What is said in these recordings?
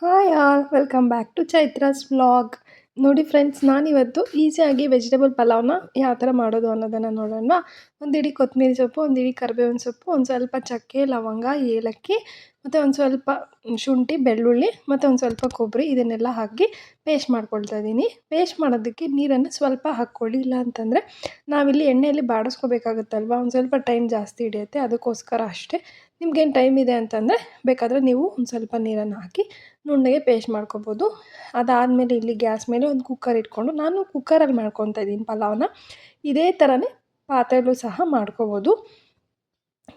Hi all welcome back to Chaitra's vlog ನೋಡಿ friends ನಾನಿವತ್ತು ಈಸಿಯಾಗಿ ವೆಜಿಟೇಬಲ್ ಪಲಾವ್ನ ಯಾವ ಥರ ಮಾಡೋದು ಅನ್ನೋದನ್ನು ನೋಡೋಣ. ಒಂದು ಇಡೀ ಕೊತ್ತಂಬರಿ ಸೊಪ್ಪು, ಒಂದು ಇಡೀ ಕರಿಬೇವಿನ ಸೊಪ್ಪು, ಒಂದು ಸ್ವಲ್ಪ ಚಕ್ಕೆ, ಲವಂಗ, ಏಲಕ್ಕಿ, ಮತ್ತು ಒಂದು ಸ್ವಲ್ಪ ಶುಂಠಿ, ಬೆಳ್ಳುಳ್ಳಿ, ಮತ್ತು ಒಂದು ಸ್ವಲ್ಪ ಕೊಬ್ಬರಿ ಇದನ್ನೆಲ್ಲ ಹಾಕಿ ಪೇಸ್ಟ್ ಮಾಡ್ಕೊಳ್ತಾ ಇದ್ದೀನಿ. ಪೇಸ್ಟ್ ಮಾಡೋದಕ್ಕೆ ನೀರನ್ನು ಸ್ವಲ್ಪ ಹಾಕ್ಕೊಳ್ಳಿ, ಇಲ್ಲ ಅಂತಂದರೆ ನಾವಿಲ್ಲಿ ಎಣ್ಣೆಯಲ್ಲಿ ಬಾಡಿಸ್ಕೋಬೇಕಾಗುತ್ತಲ್ವ? ಒಂದು ಸ್ವಲ್ಪ ಟೈಮ್ ಜಾಸ್ತಿ ಹಿಡಿಯುತ್ತೆ, ಅದಕ್ಕೋಸ್ಕರ ಅಷ್ಟೇ. ನಿಮ್ಗೇನು ಟೈಮ್ ಇದೆ ಅಂತಂದರೆ ಬೇಕಾದರೆ ನೀವು ಒಂದು ಸ್ವಲ್ಪ ನೀರನ್ನು ಹಾಕಿ ನುಣ್ಣಗೆ ಪೇಸ್ಟ್ ಮಾಡ್ಕೋಬೋದು. ಅದಾದಮೇಲೆ ಇಲ್ಲಿ ಗ್ಯಾಸ್ ಮೇಲೆ ಒಂದು ಕುಕ್ಕರ್ ಇಟ್ಕೊಂಡು ನಾನು ಕುಕ್ಕರಲ್ಲಿ ಮಾಡ್ಕೊತಾ ಇದ್ದೀನಿ ಪಲಾವ್ನ. ಇದೇ ಥರನೇ ಪಾತ್ರೆಯಲ್ಲೂ ಸಹ ಮಾಡ್ಕೋಬೋದು.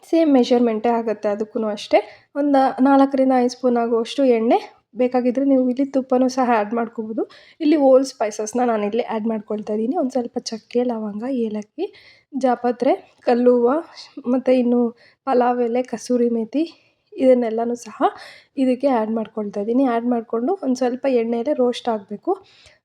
ಸೇಮ್ ಮೆಷರ್ಮೆಂಟೇ ಆಗುತ್ತೆ ಅದಕ್ಕೂ ಅಷ್ಟೇ. ಒಂದು ನಾಲ್ಕರಿಂದ ಐದು ಸ್ಪೂನ್ ಆಗುವಷ್ಟು ಎಣ್ಣೆ ಬೇಕಾಗಿದ್ದರೆ ನೀವು ಇಲ್ಲಿ ತುಪ್ಪನೂ ಸಹ ಆ್ಯಡ್ ಮಾಡ್ಕೋಬೋದು. ಇಲ್ಲಿ ಓಲ್ ಸ್ಪೈಸಸ್ನ ನಾನು ಇಲ್ಲಿ ಆ್ಯಡ್ ಮಾಡ್ಕೊಳ್ತಾ ಇದ್ದೀನಿ ಒಂದು ಸ್ವಲ್ಪ ಚಕ್ಕೆ, ಲವಂಗ, ಏಲಕ್ಕಿ, ಜಾಪತ್ರೆ, ಕಲ್ಲೂವು, ಮತ್ತು ಇನ್ನು ಪಲಾವ್, ಎಲೆ, ಕಸೂರಿ ಮೇಥಿ ಇದನ್ನೆಲ್ಲನೂ ಸಹ ಇದಕ್ಕೆ ಆ್ಯಡ್ ಮಾಡ್ಕೊಳ್ತಾ ಇದ್ದೀನಿ ಆ್ಯಡ್ ಮಾಡಿಕೊಂಡು ಒಂದು ಸ್ವಲ್ಪ ಎಣ್ಣೆಯಲ್ಲೇ ರೋಸ್ಟ್ ಆಗಬೇಕು.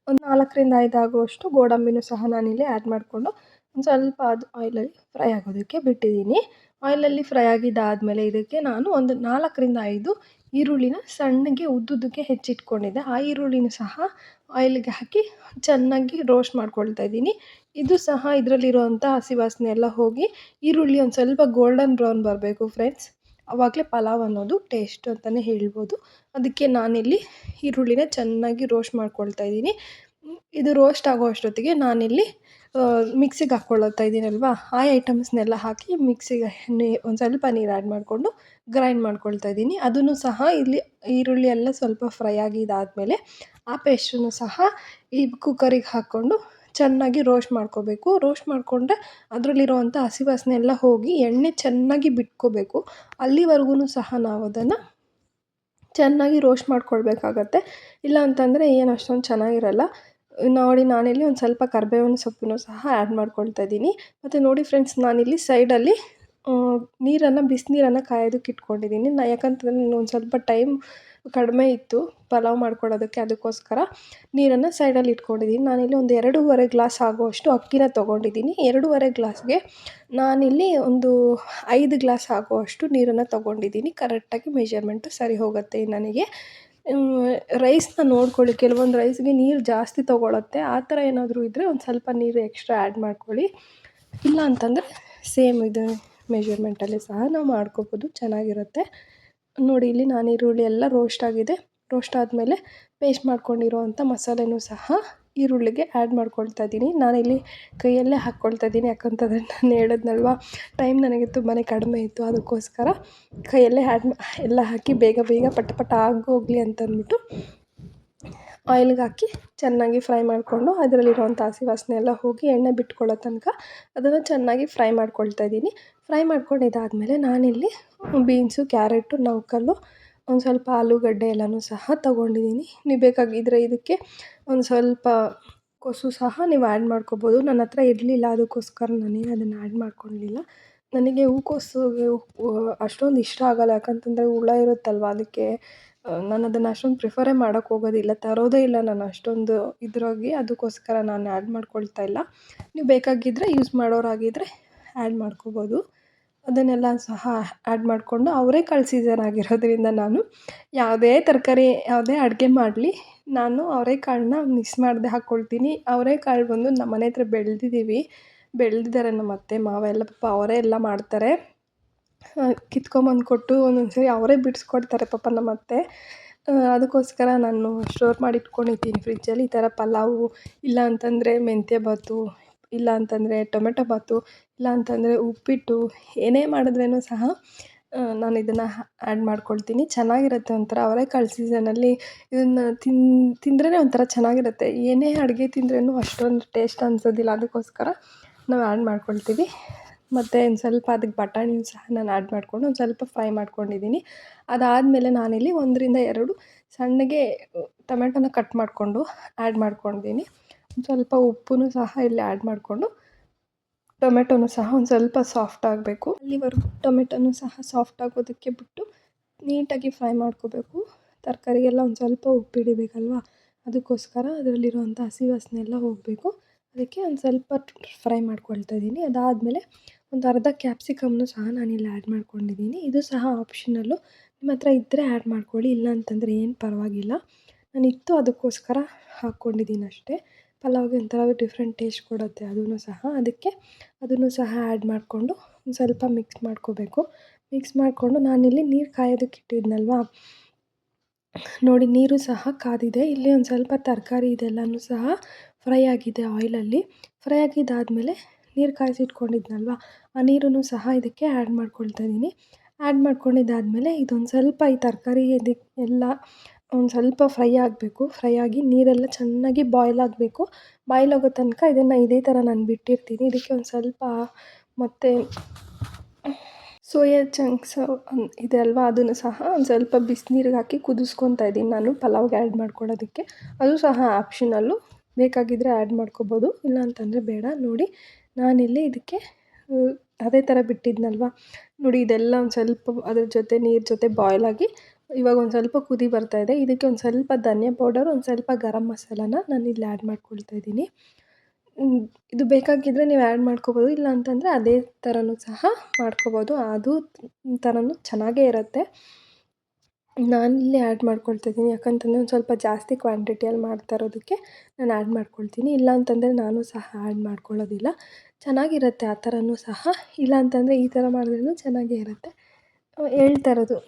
ಒಂದು ನಾಲ್ಕರಿಂದ ಐದು ಆಗುವಷ್ಟು ಗೋಡಂಬಿನೂ ಸಹ ನಾನಿಲ್ಲಿ ಆ್ಯಡ್ ಮಾಡಿಕೊಂಡು ಒಂದು ಸ್ವಲ್ಪ ಅದು ಆಯಿಲಲ್ಲಿ ಫ್ರೈ ಆಗೋದಕ್ಕೆ ಬಿಟ್ಟಿದ್ದೀನಿ ಆಯಿಲಲ್ಲಿ ಫ್ರೈ ಆಗಿದ್ದಾದಮೇಲೆ ಇದಕ್ಕೆ ನಾನು ಒಂದು ನಾಲ್ಕರಿಂದ ಐದು ಈರುಳ್ಳಿನ ಸಣ್ಣಗೆ ಉದ್ದುದ್ದಕ್ಕೆ ಹೆಚ್ಚಿಟ್ಕೊಂಡಿದ್ದೆ. ಆ ಈರುಳ್ಳಿನೂ ಸಹ ಆಯಿಲ್ಗೆ ಹಾಕಿ ಚೆನ್ನಾಗಿ ರೋಸ್ಟ್ ಮಾಡ್ಕೊಳ್ತಾ ಇದ್ದೀನಿ. ಇದು ಸಹ ಇದರಲ್ಲಿರುವಂಥ ಹಸಿ ವಾಸನೆ ಎಲ್ಲ ಹೋಗಿ ಈರುಳ್ಳಿ ಒಂದು ಸ್ವಲ್ಪ ಗೋಲ್ಡನ್ ಬ್ರೌನ್ ಬರಬೇಕು ಫ್ರೆಂಡ್ಸ್. ಆವಾಗಲೇ ಪಲಾವ್ ಅನ್ನೋದು ಟೇಸ್ಟ್ ಅಂತಲೇ ಹೇಳ್ಬೋದು. ಅದಕ್ಕೆ ನಾನಿಲ್ಲಿ ಈರುಳ್ಳಿನ ಚೆನ್ನಾಗಿ ರೋಸ್ಟ್ ಮಾಡ್ಕೊಳ್ತಾ ಇದ್ದೀನಿ. ಇದು ರೋಸ್ಟ್ ಆಗೋ ಅಷ್ಟೊತ್ತಿಗೆ ನಾನಿಲ್ಲಿ ಮಿಕ್ಸಿಗೆ ಹಾಕ್ಕೊಳ್ತಾ ಇದ್ದೀನಲ್ವ? ಆ ಐಟಮ್ಸ್ನೆಲ್ಲ ಹಾಕಿ ಮಿಕ್ಸಿಗೆ ನೀ ಒಂದು ಸ್ವಲ್ಪ ನೀರು ಆ್ಯಡ್ ಮಾಡಿಕೊಂಡು ಗ್ರೈಂಡ್ ಮಾಡ್ಕೊಳ್ತಾ ಇದ್ದೀನಿ. ಅದನ್ನು ಸಹ ಇಲ್ಲಿ ಈರುಳ್ಳಿ ಎಲ್ಲ ಸ್ವಲ್ಪ ಫ್ರೈ ಆಗಿ ಇದಾದಮೇಲೆ ಆ ಪೇಸ್ಟನ್ನು ಸಹ ಈ ಕುಕ್ಕರಿಗೆ ಹಾಕ್ಕೊಂಡು ಚೆನ್ನಾಗಿ ರೋಸ್ಟ್ ಮಾಡ್ಕೋಬೇಕು. ರೋಸ್ಟ್ ಮಾಡಿಕೊಂಡ್ರೆ ಅದರಲ್ಲಿರುವಂಥ ಹಸಿ ವಾಸನೆ ಎಲ್ಲ ಹೋಗಿ ಎಣ್ಣೆ ಚೆನ್ನಾಗಿ ಬಿಟ್ಕೋಬೇಕು. ಅಲ್ಲಿವರೆಗೂ ಸಹ ನಾವು ಅದನ್ನು ಚೆನ್ನಾಗಿ ರೋಸ್ಟ್ ಮಾಡ್ಕೊಳ್ಬೇಕಾಗತ್ತೆ. ಇಲ್ಲ ಅಂತಂದರೆ ಏನು ಅಷ್ಟೊಂದು ಚೆನ್ನಾಗಿರಲ್ಲ. ನೋಡಿ ನಾನಿಲ್ಲಿ ಒಂದು ಸ್ವಲ್ಪ ಕರ್ಬೇವಿನ ಸೊಪ್ಪನ್ನು ಸಹ ಆ್ಯಡ್ ಮಾಡ್ಕೊಳ್ತಾ ಇದ್ದೀನಿ. ಮತ್ತು ನೋಡಿ ಫ್ರೆಂಡ್ಸ್ ನಾನಿಲ್ಲಿ ಸೈಡಲ್ಲಿ ನೀರನ್ನು ಬಿಸಿನೀರನ್ನು ಕಾಯೋದಕ್ಕೆ ಇಟ್ಕೊಂಡಿದ್ದೀನಿ. ನಾ ಯಾಕಂತಂದರೆ ಒಂದು ಸ್ವಲ್ಪ ಟೈಮ್ ಕಡಿಮೆ ಇತ್ತು ಪಲಾವ್ ಮಾಡ್ಕೊಳ್ಳೋದಕ್ಕೆ ಅದಕ್ಕೋಸ್ಕರ ನೀರನ್ನು ಸೈಡಲ್ಲಿ ಇಟ್ಕೊಂಡಿದ್ದೀನಿ. ನಾನಿಲ್ಲಿ ಒಂದು ಎರಡೂವರೆ ಗ್ಲಾಸ್ ಆಗುವಷ್ಟು ಅಕ್ಕಿನ ತೊಗೊಂಡಿದ್ದೀನಿ. ಎರಡೂವರೆ ಗ್ಲಾಸ್ಗೆ ನಾನಿಲ್ಲಿ ಒಂದು ಐದು ಗ್ಲಾಸ್ ಆಗುವಷ್ಟು ನೀರನ್ನು ತೊಗೊಂಡಿದ್ದೀನಿ. ಕರೆಕ್ಟಾಗಿ ಮೆಜರ್ಮೆಂಟು ಸರಿ ಹೋಗುತ್ತೆ ನನಗೆ. ರೈಸ್ನ ನೋಡ್ಕೊಳ್ಳಿ. ಕೆಲವೊಂದು ರೈಸ್ಗೆ ನೀರು ಜಾಸ್ತಿ ತೊಗೊಳುತ್ತೆ. ಆ ಥರ ಏನಾದರೂ ಇದ್ದರೆ ಒಂದು ಸ್ವಲ್ಪ ನೀರು ಎಕ್ಸ್ಟ್ರಾ ಆ್ಯಡ್ ಮಾಡ್ಕೊಳ್ಳಿ. ಇಲ್ಲ ಅಂತಂದರೆ ಸೇಮ್ ಇದು ಮೆಷರ್ಮೆಂಟಲ್ಲಿ ಸಹ ನಾವು ಮಾಡ್ಕೋಬೋದು. ಚೆನ್ನಾಗಿರುತ್ತೆ. ನೋಡಿ, ಇಲ್ಲಿ ನಾನು ಈರುಳ್ಳಿ ಎಲ್ಲ ರೋಸ್ಟ್ ಆಗಿದೆ. ರೋಸ್ಟ್ ಆದಮೇಲೆ ಪೇಸ್ಟ್ ಮಾಡ್ಕೊಂಡಿರೋವಂಥ ಮಸಾಲೆನೂ ಸಹ ಈರುಳ್ಳಿಗೆ ಆ್ಯಡ್ ಮಾಡ್ಕೊಳ್ತಾ ಇದ್ದೀನಿ. ನಾನಿಲ್ಲಿ ಕೈಯಲ್ಲೇ ಹಾಕ್ಕೊಳ್ತಾ ಇದ್ದೀನಿ, ಯಾಕಂತಂದರೆ ನಾನು ಹೇಳಿದ್ನಲ್ವ ಟೈಮ್ ನನಗೆ ತುಂಬಾ ಕಡಿಮೆ ಇತ್ತು. ಅದಕ್ಕೋಸ್ಕರ ಕೈಯಲ್ಲೇ ಆ್ಯಡ್ ಎಲ್ಲ ಹಾಕಿ ಬೇಗ ಬೇಗ ಪಟ ಪಟ ಆಗೋಗಲಿ ಅಂತಂದ್ಬಿಟ್ಟು ಆಯಿಲ್ಗೆ ಹಾಕಿ ಚೆನ್ನಾಗಿ ಫ್ರೈ ಮಾಡಿಕೊಂಡು ಅದರಲ್ಲಿರುವಂಥ ಹಸಿ ವಾಸನೆ ಎಲ್ಲ ಹೋಗಿ ಎಣ್ಣೆ ಬಿಟ್ಕೊಳ್ಳೋ ತನಕ ಅದನ್ನು ಚೆನ್ನಾಗಿ ಫ್ರೈ ಮಾಡ್ಕೊಳ್ತಾ ಇದ್ದೀನಿ. ಫ್ರೈ ಮಾಡ್ಕೊಂಡಿದ್ದಾದಮೇಲೆ ನಾನಿಲ್ಲಿ ಬೀನ್ಸು ಕ್ಯಾರೆಟು ನೌಕಲ್ಲು ಒಂದು ಸ್ವಲ್ಪ ಆಲೂಗಡ್ಡೆ ಎಲ್ಲನೂ ಸಹ ತೊಗೊಂಡಿದ್ದೀನಿ. ನೀವು ಬೇಕಾಗಿದ್ದರೆ ಇದಕ್ಕೆ ಒಂದು ಸ್ವಲ್ಪ ಕೊಸು ಸಹ ನೀವು ಆ್ಯಡ್ ಮಾಡ್ಕೊಬೋದು. ನನ್ನ ಹತ್ರ ಇರಲಿಲ್ಲ, ಅದಕ್ಕೋಸ್ಕರ ನಾನೇನು ಅದನ್ನು ಆ್ಯಡ್ ಮಾಡ್ಕೊಂಡಿಲ್ಲ. ನನಗೆ ಹೂಕೋಸು ಅಷ್ಟೊಂದು ಇಷ್ಟ ಆಗೋಲ್ಲ. ಯಾಕಂತಂದರೆ ಹುಳ ಇರುತ್ತಲ್ವ ಅದಕ್ಕೆ ನಾನು ಅದನ್ನು ಅಷ್ಟೊಂದು ಪ್ರಿಫರೇ ಮಾಡೋಕ್ಕೆ ಹೋಗೋದಿಲ್ಲ. ತರೋದೇ ಇಲ್ಲ ನಾನು ಅಷ್ಟೊಂದು ಇದ್ರಾಗಿ, ಅದಕ್ಕೋಸ್ಕರ ನಾನು ಆ್ಯಡ್ ಮಾಡ್ಕೊಳ್ತಾ ಇಲ್ಲ. ನೀವು ಬೇಕಾಗಿದ್ದರೆ ಯೂಸ್ ಮಾಡೋರಾಗಿದ್ದರೆ ಆ್ಯಡ್ ಮಾಡ್ಕೋಬೋದು. ಅದನ್ನೆಲ್ಲ ಸಹ ಆ್ಯಡ್ ಮಾಡಿಕೊಂಡು ಅವರೇಕಾಳು ಸೀಸನ್ ಆಗಿರೋದ್ರಿಂದ ನಾನು ಯಾವುದೇ ತರಕಾರಿ, ಯಾವುದೇ ಅಡುಗೆ ಮಾಡಲಿ, ನಾನು ಅವರೇಕಾಳನ್ನ ಮಿಕ್ಸ್ ಮಾಡದೆ ಹಾಕ್ಕೊಳ್ತೀನಿ ಅವರೇಕಾಳು ಬಂದು ನಮ್ಮ ಮನೆ ಹತ್ರ ಬೆಳೆದಿದ್ದೀವಿ ಬೆಳೆದಿದ್ದಾರೆ ನಮ್ಮ ಅತ್ತೆ, ಮಾವ, ಎಲ್ಲ ಪಾಪ ಅವರೇ ಎಲ್ಲ ಮಾಡ್ತಾರೆ. ಕಿತ್ಕೊಂಬಂದು ಕೊಟ್ಟು ಒಂದೊಂದು ಸರಿ ಅವರೇ ಬಿಡಿಸ್ಕೊಡ್ತಾರೆ ಪಾಪ ನಮ್ಮ ಅತ್ತೆ. ಅದಕ್ಕೋಸ್ಕರ ನಾನು ಸ್ಟೋರ್ ಮಾಡಿ ಇಟ್ಕೊಂಡಿದ್ದೀನಿ ಫ್ರಿಜ್ಜಲ್ಲಿ ಈ ಥರ ಪಲಾವು ಇಲ್ಲ ಅಂತಂದರೆ ಮೆಂತ್ಯ ಬಾತು ಇಲ್ಲ ಅಂತಂದರೆ ಟೊಮೆಟೊ ಬಾತು, ಇಲ್ಲ ಅಂತಂದರೆ ಉಪ್ಪಿಟ್ಟು, ಏನೇ ಮಾಡಿದ್ರೂ ಸಹ ನಾನು ಇದನ್ನು ಆ್ಯಡ್ ಮಾಡ್ಕೊಳ್ತೀನಿ. ಚೆನ್ನಾಗಿರುತ್ತೆ ಒಂಥರ. ಅವರೇಕಾಳು ಸೀಸನಲ್ಲಿ ಇದನ್ನು ತಿನ್ ತಿಂದ್ರೇ ಒಂಥರ ಚೆನ್ನಾಗಿರುತ್ತೆ. ಏನೇ ಅಡುಗೆ ತಿಂದ್ರೂ ಅಷ್ಟೊಂದು ಟೇಸ್ಟ್ ಅನ್ಸೋದಿಲ್ಲ. ಅದಕ್ಕೋಸ್ಕರ ನಾವು ಆ್ಯಡ್ ಮಾಡ್ಕೊಳ್ತೀವಿ. ಮತ್ತು ಒಂದು ಸ್ವಲ್ಪ ಅದಕ್ಕೆ ಬಟಾಣಿಯೂ ಸಹ ನಾನು ಆ್ಯಡ್ ಮಾಡಿಕೊಂಡು ಒಂದು ಸ್ವಲ್ಪ ಫ್ರೈ ಮಾಡ್ಕೊಂಡಿದ್ದೀನಿ ಅದಾದಮೇಲೆ ನಾನಿಲ್ಲಿ ಒಂದರಿಂದ ಎರಡು ಸಣ್ಣಗೆ ಟೊಮೆಟೊನ ಕಟ್ ಮಾಡಿಕೊಂಡು ಆ್ಯಡ್ ಮಾಡ್ಕೊಂಡಿದ್ದೀನಿ ಸ್ವಲ್ಪ ಉಪ್ಪು ಸಹ ಇಲ್ಲಿ ಆ್ಯಡ್ ಮಾಡಿಕೊಂಡು, ಟೊಮೆಟೊನೂ ಸಹ ಒಂದು ಸ್ವಲ್ಪ ಸಾಫ್ಟ್ ಆಗಬೇಕು. ಅಲ್ಲಿವರೆಗೂ ಟೊಮೆಟೊನೂ ಸಹ ಸಾಫ್ಟ್ ಆಗೋದಕ್ಕೆ ಬಿಟ್ಟು ನೀಟಾಗಿ ಫ್ರೈ ಮಾಡ್ಕೋಬೇಕು. ತರಕಾರಿಗೆಲ್ಲ ಒಂದು ಸ್ವಲ್ಪ ಉಪ್ಪು ಹಿಡಿಬೇಕಲ್ವ? ಅದಕ್ಕೋಸ್ಕರ ಅದರಲ್ಲಿರುವಂಥ ಹಸಿ ವಾಸನೆ ಎಲ್ಲ ಹೋಗಬೇಕು. ಅದಕ್ಕೆ ಒಂದು ಸ್ವಲ್ಪ ಫ್ರೈ ಮಾಡ್ಕೊಳ್ತಾ ಇದ್ದೀನಿ. ಅದಾದಮೇಲೆ ಒಂದು ಅರ್ಧ ಕ್ಯಾಪ್ಸಿಕಮ್ನು ಸಹ ನಾನಿಲ್ಲಿ ಆ್ಯಡ್ ಮಾಡ್ಕೊಂಡಿದ್ದೀನಿ. ಇದು ಸಹ ಆಪ್ಷನಲ್ಲು ನಿಮ್ಮ ಹತ್ರ ಇದ್ದರೆ ಆ್ಯಡ್ ಮಾಡ್ಕೊಳ್ಳಿ. ಇಲ್ಲ ಅಂತಂದರೆ ಏನು ಪರವಾಗಿಲ್ಲ. ನಾನಿತ್ತು ಅದಕ್ಕೋಸ್ಕರ ಹಾಕ್ಕೊಂಡಿದ್ದೀನಿ ಅಷ್ಟೇ. ಪಲಾವ್ಗೆ ಒಂಥರ ಡಿಫ್ರೆಂಟ್ ಟೇಸ್ಟ್ ಕೊಡುತ್ತೆ ಅದೂ ಸಹ. ಅದಕ್ಕೆ ಅದನ್ನು ಸಹ ಆ್ಯಡ್ ಮಾಡಿಕೊಂಡು ಒಂದು ಸ್ವಲ್ಪ ಮಿಕ್ಸ್ ಮಾಡ್ಕೋಬೇಕು. ಮಿಕ್ಸ್ ಮಾಡಿಕೊಂಡು ನಾನಿಲ್ಲಿ ನೀರು ಕಾಯೋದಕ್ಕೆ ಇಟ್ಟಿದ್ನಲ್ವಾ? ನೋಡಿ, ನೀರು ಸಹ ಕಾದಿದೆ. ಇಲ್ಲಿ ಒಂದು ಸ್ವಲ್ಪ ತರಕಾರಿ ಇದೆಲ್ಲನೂ ಸಹ ಫ್ರೈ ಆಗಿದೆ ಆಯಿಲಲ್ಲಿ ಫ್ರೈ ಆಗಿದ್ದಾದಮೇಲೆ ನೀರು ಕಾಯಿಸಿಟ್ಕೊಂಡಿದ್ನಲ್ವ? ಆ ನೀರನ್ನು ಸಹ ಇದಕ್ಕೆ ಆ್ಯಡ್ ಮಾಡ್ಕೊಳ್ತಾ ಇದ್ದೀನಿ. ಆ್ಯಡ್ ಮಾಡ್ಕೊಂಡಿದ್ದಾದಮೇಲೆ ಇದೊಂದು ಸ್ವಲ್ಪ ಈ ತರಕಾರಿ ಇದಕ್ಕೆ ಎಲ್ಲ ಒಂದು ಸ್ವಲ್ಪ ಫ್ರೈ ಆಗಬೇಕು. ಫ್ರೈ ಆಗಿ ನೀರೆಲ್ಲ ಚೆನ್ನಾಗಿ ಬಾಯ್ಲ್ ಆಗಬೇಕು. ಬಾಯ್ಲ್ ಆಗೋ ತನಕ ಇದನ್ನು ಇದೇ ಥರ ನಾನು ಬಿಟ್ಟಿರ್ತೀನಿ. ಇದಕ್ಕೆ ಒಂದು ಸ್ವಲ್ಪ ಮತ್ತು ಸೋಯಾ ಚಂಕ್ಸ್ ಇದೆ ಅಲ್ವಾ? ಅದನ್ನು ಸಹ ಒಂದು ಸ್ವಲ್ಪ ಬಿಸಿನೀರಿಗೆ ಹಾಕಿ ಕುದಿಸ್ಕೊತಾ ಇದ್ದೀನಿ ನಾನು ಪಲಾವ್ಗೆ ಆ್ಯಡ್ ಮಾಡ್ಕೊಳ್ಳೋದಕ್ಕೆ. ಅದು ಸಹ ಆಪ್ಷನಲ್ಲು ಬೇಕಾಗಿದ್ದರೆ ಆ್ಯಡ್ ಮಾಡ್ಕೋಬೋದು. ಇಲ್ಲ ಅಂತಂದರೆ ಬೇಡ. ನೋಡಿ, ನಾನಿಲ್ಲಿ ಇದಕ್ಕೆ ಅದೇ ಥರ ಬಿಟ್ಟಿದ್ನಲ್ವ? ನೋಡಿ, ಇದೆಲ್ಲ ಒಂದು ಸ್ವಲ್ಪ ಅದ್ರ ಜೊತೆ ನೀರು ಜೊತೆ ಬಾಯ್ಲ್ ಆಗಿ ಇವಾಗ ಒಂದು ಸ್ವಲ್ಪ ಕುದಿ ಬರ್ತಾ ಇದೆ. ಇದಕ್ಕೆ ಒಂದು ಸ್ವಲ್ಪ ಧನಿಯಾ ಪೌಡರ್ ಒಂದು ಸ್ವಲ್ಪ ಗರಂ ಮಸಾಲಾನ ನಾನು ಇಲ್ಲಿ ಆ್ಯಡ್ ಮಾಡ್ಕೊಳ್ತಾ ಇದ್ದೀನಿ. ಇದು ಬೇಕಾಗಿದ್ದರೆ ನೀವು ಆ್ಯಡ್ ಮಾಡ್ಕೋಬೋದು ಇಲ್ಲ ಅಂತಂದರೆ ಅದೇ ಥರನೂ ಸಹ ಮಾಡ್ಕೋಬೋದು. ಅದು ಥರನೂ ಚೆನ್ನಾಗೇ ಇರುತ್ತೆ. ನಾನಿಲ್ಲಿ ಆ್ಯಡ್ ಮಾಡ್ಕೊಳ್ತಾ ಇದ್ದೀನಿ. ಯಾಕಂತಂದರೆ ಒಂದು ಸ್ವಲ್ಪ ಜಾಸ್ತಿ ಕ್ವಾಂಟಿಟಿಯಲ್ಲಿ ಮಾಡ್ತಾ ಇರೋದಕ್ಕೆ ನಾನು ಆ್ಯಡ್ ಮಾಡ್ಕೊಳ್ತೀನಿ. ಇಲ್ಲ ಅಂತಂದರೆ ನಾನು ಸಹ ಆ್ಯಡ್ ಮಾಡ್ಕೊಳ್ಳೋದಿಲ್ಲ. ಚೆನ್ನಾಗಿರುತ್ತೆ ಆ ಥರನೂ ಸಹ. ಇಲ್ಲ ಅಂತಂದರೆ ಈ ಥರ ಮಾಡಿದ್ರೂ ಚೆನ್ನಾಗೇ ಇರುತ್ತೆ. ಹೇಳ್ತಾ ಇರೋದು.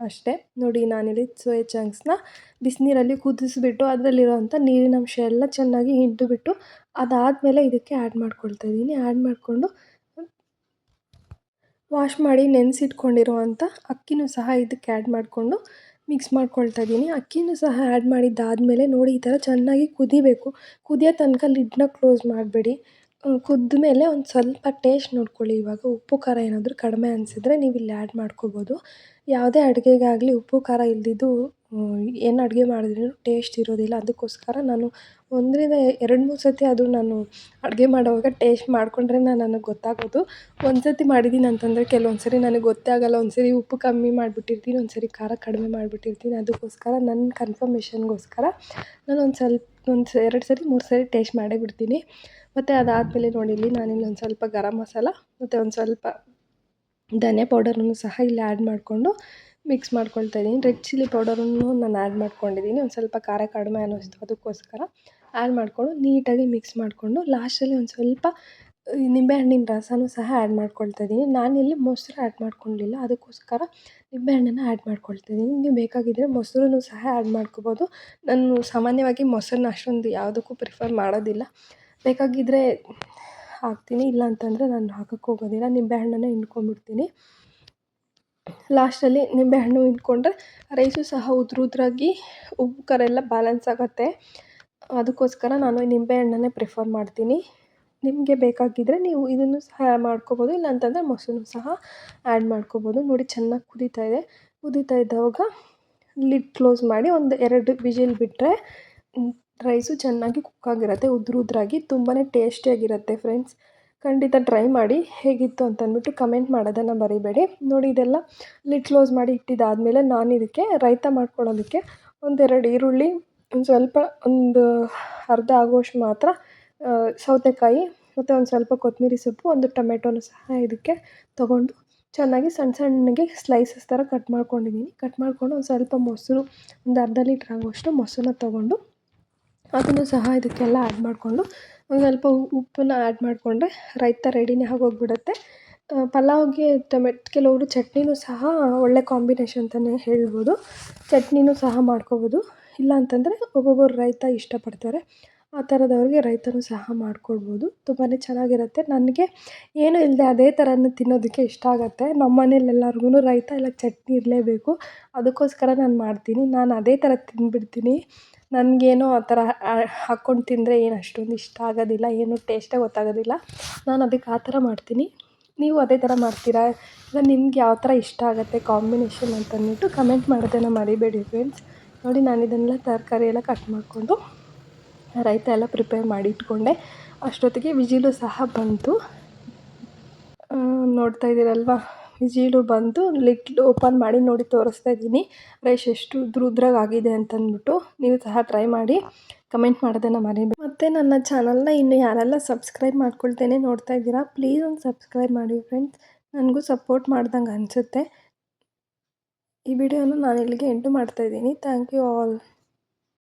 ಅಷ್ಟೇ. ನೋಡಿ, ನಾನಿಲ್ಲಿ ಸೋಯಾ ಚಂಕ್ಸ್ನ ಬಿಸಿನೀರಲ್ಲಿ ಕುದಿಸ್ಬಿಟ್ಟು, ಅದರಲ್ಲಿರೋವಂಥ ನೀರಿನಂಶ ಎಲ್ಲ ಚೆನ್ನಾಗಿ ಹಿಂಡಿಬಿಟ್ಟು, ಅದಾದಮೇಲೆ ಇದಕ್ಕೆ ಆ್ಯಡ್ ಮಾಡ್ಕೊಳ್ತಾ ಇದ್ದೀನಿ. ಆ್ಯಡ್ ಮಾಡಿಕೊಂಡು ವಾಶ್ ಮಾಡಿ ನೆನೆಸಿಟ್ಕೊಂಡಿರುವಂಥ ಅಕ್ಕಿನೂ ಸಹ ಇದಕ್ಕೆ ಆ್ಯಡ್ ಮಾಡಿಕೊಂಡು ಮಿಕ್ಸ್ ಮಾಡ್ಕೊಳ್ತಾ ಇದ್ದೀನಿ. ಅಕ್ಕಿನೂ ಸಹ ಆ್ಯಡ್ ಮಾಡಿದ್ದಾದಮೇಲೆ ನೋಡಿ, ಈ ಥರ ಚೆನ್ನಾಗಿ ಕುದಿಬೇಕು. ಕುದಿಯೋ ತನಕ ಲಿಡ್ನ ಕ್ಲೋಸ್ ಮಾಡಬೇಡಿ. ಕುದ್ದ ಮೇಲೆ ಒಂದು ಸ್ವಲ್ಪ ಟೇಸ್ಟ್ ನೋಡ್ಕೊಳ್ಳಿ. ಇವಾಗ ಉಪ್ಪು, ಖಾರ ಏನಾದರೂ ಕಡಿಮೆ ಅನಿಸಿದ್ರೆ ನೀವು ಇಲ್ಲಿ ಆ್ಯಡ್ ಮಾಡ್ಕೊಬೋದು. ಯಾವುದೇ ಅಡುಗೆಗಾಗ್ಲಿ ಉಪ್ಪು, ಖಾರ ಇಲ್ಲದಿದ್ದು ಏನು ಅಡುಗೆ ಮಾಡಿದ್ರೂ ಟೇಸ್ಟ್ ಇರೋದಿಲ್ಲ. ಅದಕ್ಕೋಸ್ಕರ ನಾನು ಒಂದರಿಂದ ಎರಡು, ಮೂರು ಸತಿ ಅದು ನಾನು ಅಡುಗೆ ಮಾಡೋವಾಗ ಟೇಸ್ಟ್ ಮಾಡಿಕೊಂಡ್ರೆ ನನಗೆ ಗೊತ್ತಾಗೋದು. ಒಂದು ಸತಿ ಮಾಡಿದ್ದೀನಿ ಅಂತಂದರೆ ಕೆಲವೊಂದು ಸರಿ ನನಗೆ ಗೊತ್ತೇ ಆಗೋಲ್ಲ. ಒಂದು ಸರಿ ಉಪ್ಪು ಕಮ್ಮಿ ಮಾಡಿಬಿಟ್ಟಿರ್ತೀನಿ ಒಂದು ಸರಿ ಖಾರ ಕಡಿಮೆ ಮಾಡಿಬಿಟ್ಟಿರ್ತೀನಿ. ಅದಕ್ಕೋಸ್ಕರ ನನ್ನ ಕನ್ಫರ್ಮೇಷನ್ಗೋಸ್ಕರ ನಾನು ಒಂದು ಸ್ವಲ್ಪ, ಒಂದು ಎರಡು ಸರಿ, ಮೂರು ಸರಿ ಟೇಸ್ಟ್ ಮಾಡೇ ಬಿಡ್ತೀನಿ. ಮತ್ತು ಅದಾದಮೇಲೆ ನೋಡಿ, ಇಲ್ಲಿ ನಾನಿಲ್ಲಿ ಒಂದು ಸ್ವಲ್ಪ ಗರಂ ಮಸಾಲ ಮತ್ತು ಒಂದು ಸ್ವಲ್ಪ ಧನಿಯಾ ಪೌಡರನ್ನು ಸಹ ಇಲ್ಲಿ ಆ್ಯಡ್ ಮಾಡಿಕೊಂಡು ಮಿಕ್ಸ್ ಮಾಡ್ಕೊಳ್ತಾ ಇದ್ದೀನಿ. ರೆಡ್ ಚಿಲ್ಲಿ ಪೌಡರನ್ನು ನಾನು ಆ್ಯಡ್ ಮಾಡ್ಕೊಂಡಿದ್ದೀನಿ. ಒಂದು ಸ್ವಲ್ಪ ಖಾರ ಕಡಿಮೆ ಅನ್ನಿಸ್ತು. ಅದಕ್ಕೋಸ್ಕರ ಆ್ಯಡ್ ಮಾಡಿಕೊಂಡು ನೀಟಾಗಿ ಮಿಕ್ಸ್ ಮಾಡಿಕೊಂಡು ಲಾಸ್ಟಲ್ಲಿ ಒಂದು ಸ್ವಲ್ಪ ನಿಂಬೆಹಣ್ಣಿನ ರಸನೂ ಸಹ ಆ್ಯಡ್ ಮಾಡ್ಕೊಳ್ತಾ ಇದ್ದೀನಿ. ನಾನಿಲ್ಲಿ ಮೊಸರು ಆ್ಯಡ್ ಮಾಡ್ಕೊಂಡಿಲ್ಲ. ಅದಕ್ಕೋಸ್ಕರ ನಿಂಬೆಹಣ್ಣನ್ನು ಆ್ಯಡ್ ಮಾಡ್ಕೊಳ್ತಾ ಇದ್ದೀನಿ. ನೀವು ಬೇಕಾಗಿದ್ದರೆ ಮೊಸರನ್ನು ಸಹ ಆ್ಯಡ್ ಮಾಡ್ಕೋಬೋದು. ನಾನು ಸಾಮಾನ್ಯವಾಗಿ ಮೊಸರನ್ನ ಅಷ್ಟೊಂದು ಯಾವುದಕ್ಕೂ ಪ್ರಿಫರ್ ಮಾಡೋದಿಲ್ಲ. ಬೇಕಾಗಿದ್ದರೆ ಹಾಕ್ತೀನಿ. ಇಲ್ಲ ಅಂತಂದರೆ ನಾನು ಹಾಕಕ್ಕೆ ಹೋಗೋದಿಲ್ಲ. ನಿಂಬೆಹಣ್ಣನ್ನೇ ಹಿಂಡ್ಕೊಂಬಿಡ್ತೀನಿ ಲಾಸ್ಟಲ್ಲಿ ನಿಂಬೆಹಣ್ಣು ಹಿಂಡ್ಕೊಂಡ್ರೆ ರೈಸು ಸಹ ಉದುರು ಉದುರಾಗಿ ಉಪ್ಪು ಎಲ್ಲ ಬ್ಯಾಲೆನ್ಸ್ ಆಗುತ್ತೆ. ಅದಕ್ಕೋಸ್ಕರ ನಾನು ನಿಂಬೆಹಣ್ಣನ್ನೇ ಪ್ರಿಫರ್ ಮಾಡ್ತೀನಿ. ನಿಮಗೆ ಬೇಕಾಗಿದ್ದರೆ ನೀವು ಇದನ್ನು ಸಹ ಮಾಡ್ಕೋಬೋದು ಇಲ್ಲ ಅಂತಂದರೆ ಸಹ ಆ್ಯಡ್ ಮಾಡ್ಕೋಬೋದು. ನೋಡಿ ಚೆನ್ನಾಗಿ ಕುದೀತಾ ಇದೆ. ಕುದೀತಾ ಇದ್ದಾಗ ಲಿಡ್ ಕ್ಲೋಸ್ ಮಾಡಿ ಒಂದು ಎರಡು ವಿಜಿಲ್ ಬಿಟ್ಟರೆ ರೈಸು ಚೆನ್ನಾಗಿ ಕುಕ್ ಆಗಿರುತ್ತೆ ಉದುರು ಉದುರಾಗಿ ತುಂಬಾ ಟೇಸ್ಟಿಯಾಗಿರುತ್ತೆ ಫ್ರೆಂಡ್ಸ್ ಖಂಡಿತ ಟ್ರೈ ಮಾಡಿ ಹೇಗಿತ್ತು ಅಂತ ಅಂದ್ಬಿಟ್ಟು ಕಮೆಂಟ್ ಮಾಡೋದನ್ನು ಬರಿಬೇಡಿ ನೋಡಿ ಇದೆಲ್ಲ ಲಿಡ್ ಕ್ಲೋಸ್ ಮಾಡಿ ಇಟ್ಟಿದ್ದಾದಮೇಲೆ ನಾನು ಇದಕ್ಕೆ ರೈತ ಮಾಡ್ಕೊಳ್ಳೋದಕ್ಕೆ ಒಂದೆರಡು ಈರುಳ್ಳಿ, ಒಂದು ಸ್ವಲ್ಪ ಒಂದು ಅರ್ಧ ಆಗುವಷ್ಟು ಮಾತ್ರ ಸೌತೆಕಾಯಿ ಮತ್ತು ಒಂದು ಸ್ವಲ್ಪ ಕೊತ್ತಂಬರಿ ಸೊಪ್ಪು, ಒಂದು ಟೊಮೆಟೊನೂ ಸಹ ಇದಕ್ಕೆ ತೊಗೊಂಡು ಚೆನ್ನಾಗಿ ಸಣ್ಣ ಸಣ್ಣಗೆ ಸ್ಲೈಸಸ್ ಥರ ಕಟ್ ಮಾಡ್ಕೊಂಡಿದ್ದೀನಿ ಕಟ್ ಮಾಡಿಕೊಂಡು ಒಂದು ಸ್ವಲ್ಪ ಮೊಸರು, ಒಂದು ಅರ್ಧ ಲೀಟ್ರ್ ಆಗುವಷ್ಟು ಮೊಸರನ್ನ ತೊಗೊಂಡು ಅದನ್ನು ಸಹ ಇದಕ್ಕೆಲ್ಲ ಆ್ಯಡ್ ಮಾಡಿಕೊಂಡು ಒಂದು ಸ್ವಲ್ಪ ಉಪ್ಪನ್ನು ಆ್ಯಡ್ ಮಾಡಿಕೊಂಡ್ರೆ ರೈತ ರೆಡಿನೇ ಆಗೋಗ್ಬಿಡುತ್ತೆ ಪಲಾವ್ಗೆ ಟೊಮೆಟ್ ಕೆಲವರು ಚಟ್ನಿನೂ ಸಹ ಒಳ್ಳೆ ಕಾಂಬಿನೇಷನ್ ಅಂತಲೇ ಹೇಳ್ಬೋದು. ಚಟ್ನಿನೂ ಸಹ ಮಾಡ್ಕೋಬೋದು. ಇಲ್ಲ ಅಂತಂದರೆ ಒಬ್ಬೊಬ್ಬರು ರೈತ ಇಷ್ಟಪಡ್ತಾರೆ. ಆ ಥರದವ್ರಿಗೆ ರೈತನೂ ಸಹ ಮಾಡ್ಕೊಳ್ಬೋದು ತುಂಬಾ ಚೆನ್ನಾಗಿರುತ್ತೆ. ನನಗೆ ಏನೂ ಇಲ್ಲದೆ ಅದೇ ಥರನೂ ತಿನ್ನೋದಕ್ಕೆ ಇಷ್ಟ ಆಗುತ್ತೆ. ನಮ್ಮ ಮನೇಲಿ ಎಲ್ಲರ್ಗೂ ರೈತ ಇಲ್ಲ ಚಟ್ನಿ ಇರಲೇಬೇಕು. ಅದಕ್ಕೋಸ್ಕರ ನಾನು ಮಾಡ್ತೀನಿ. ನಾನು ಅದೇ ಥರ ತಿಂದುಬಿಡ್ತೀನಿ ನನಗೇನೋ ಆ ಥರ ಹಾಕ್ಕೊಂಡು ತಿಂದರೆ ಏನು ಅಷ್ಟೊಂದು ಇಷ್ಟ ಆಗೋದಿಲ್ಲ, ಏನು ಟೇಸ್ಟೇ ಗೊತ್ತಾಗೋದಿಲ್ಲ. ನಾನು ಅದಕ್ಕೆ ಆ ಥರ ಮಾಡ್ತೀನಿ. ನೀವು ಅದೇ ಥರ ಮಾಡ್ತೀರಾ? ಇಲ್ಲ ನಿಮ್ಗೆ ಯಾವ ಥರ ಇಷ್ಟ ಆಗುತ್ತೆ ಕಾಂಬಿನೇಷನ್ ಅಂತ ಅಂದ್ಬಿಟ್ಟು ಕಮೆಂಟ್ ಮಾಡೋದನ್ನು ಮರಿಬೇಡಿ ಫ್ರೆಂಡ್ಸ್ ನೋಡಿ ನಾನು ಇದನ್ನೆಲ್ಲ ತರಕಾರಿ ಎಲ್ಲ ಕಟ್ ಮಾಡಿಕೊಂಡು ರೈತ ಎಲ್ಲ ಪ್ರಿಪೇರ್ ಮಾಡಿ ಇಟ್ಕೊಂಡೆ ಅಷ್ಟೊತ್ತಿಗೆ ವಿಜಿಲು ಸಹ ಬಂತು. ನೋಡ್ತಾ ಇದ್ದೀರಲ್ವ? ವಿಜಿಲು ಬಂದು ಲಿಡ್ ಓಪನ್ ಮಾಡಿ ನೋಡಿ ತೋರಿಸ್ತಾ ಇದ್ದೀನಿ. ರೈಸ್ ಎಷ್ಟು ಉದ್ರ ಉದ್ರಾಗಿ ಆಗಿದೆ ಅಂತಂದ್ಬಿಟ್ಟು ನೀವು ಸಹ ಟ್ರೈ ಮಾಡಿ. ಕಮೆಂಟ್ ಮಾಡೋದನ್ನು ಮರಿಬೇಡಿ. ಮತ್ತು ನನ್ನ ಚಾನಲ್ನ ಇನ್ನು ಯಾರೆಲ್ಲ ಸಬ್ಸ್ಕ್ರೈಬ್ ಮಾಡ್ಕೊಳ್ತೇನೆ ನೋಡ್ತಾ ಇದ್ದೀರಾ, ಪ್ಲೀಸ್ ಒಂದು ಸಬ್ಸ್ಕ್ರೈಬ್ ಮಾಡಿ ಫ್ರೆಂಡ್ಸ್. ನನಗೂ ಸಪೋರ್ಟ್ ಮಾಡ್ದಂಗೆ ಅನಿಸುತ್ತೆ. ಈ ವಿಡಿಯೋನ ನಾನು ಇಲ್ಲಿಗೆ ಎಂಟು ಮಾಡ್ತಾಯಿದ್ದೀನಿ ಥ್ಯಾಂಕ್ ಯು ಆಲ್.